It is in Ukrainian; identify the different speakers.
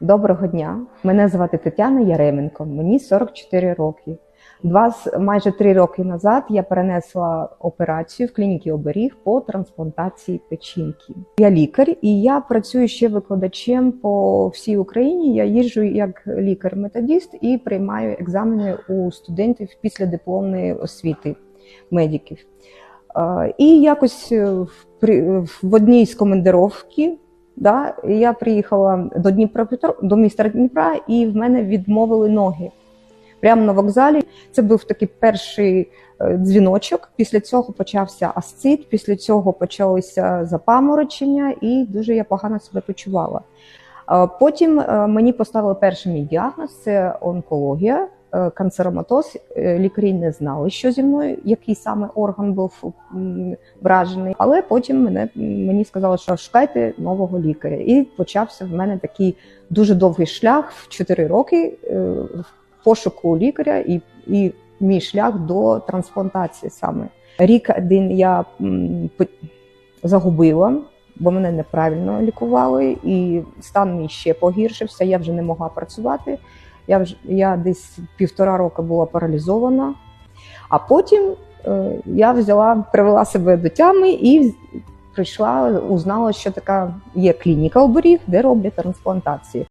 Speaker 1: Доброго дня. Мене звати Тетяна Яременко, мені 44 роки. Два майже три роки назад я перенесла операцію в клініці оберіг по трансплантації печінки. Я лікар і я працюю ще викладачем по всій Україні. Я їжджу як лікар-методист і приймаю екзамени у студентів після дипломної освіти медиків. І якось е, в одній з командировки да, я приїхала до Дніпропетро, до міста Дніпра, і в мене відмовили ноги. Прямо на вокзалі. Це був такий перший е, дзвіночок. Після цього почався асцит, після цього почалися запаморочення, і дуже я погано себе почувала. Е, Потім е, мені поставили перший мій діагноз це онкологія, канцероматоз. Е, Лікарі не знали, що зі мною, який саме орган був вражений. Але потім мене мені сказали, що шукайте нового лікаря. І почався в мене такий дуже довгий шлях в 4 роки е, в пошуку лікаря і, і мій шлях до трансплантації саме. Рік один я загубила, бо мене неправильно лікували, і стан мій ще погіршився. Я вже не могла працювати. Я вже я десь півтора року була паралізована. А потім е, я взяла, привела себе до тями і прийшла, узнала, що така є клініка оберіг, де роблять трансплантації.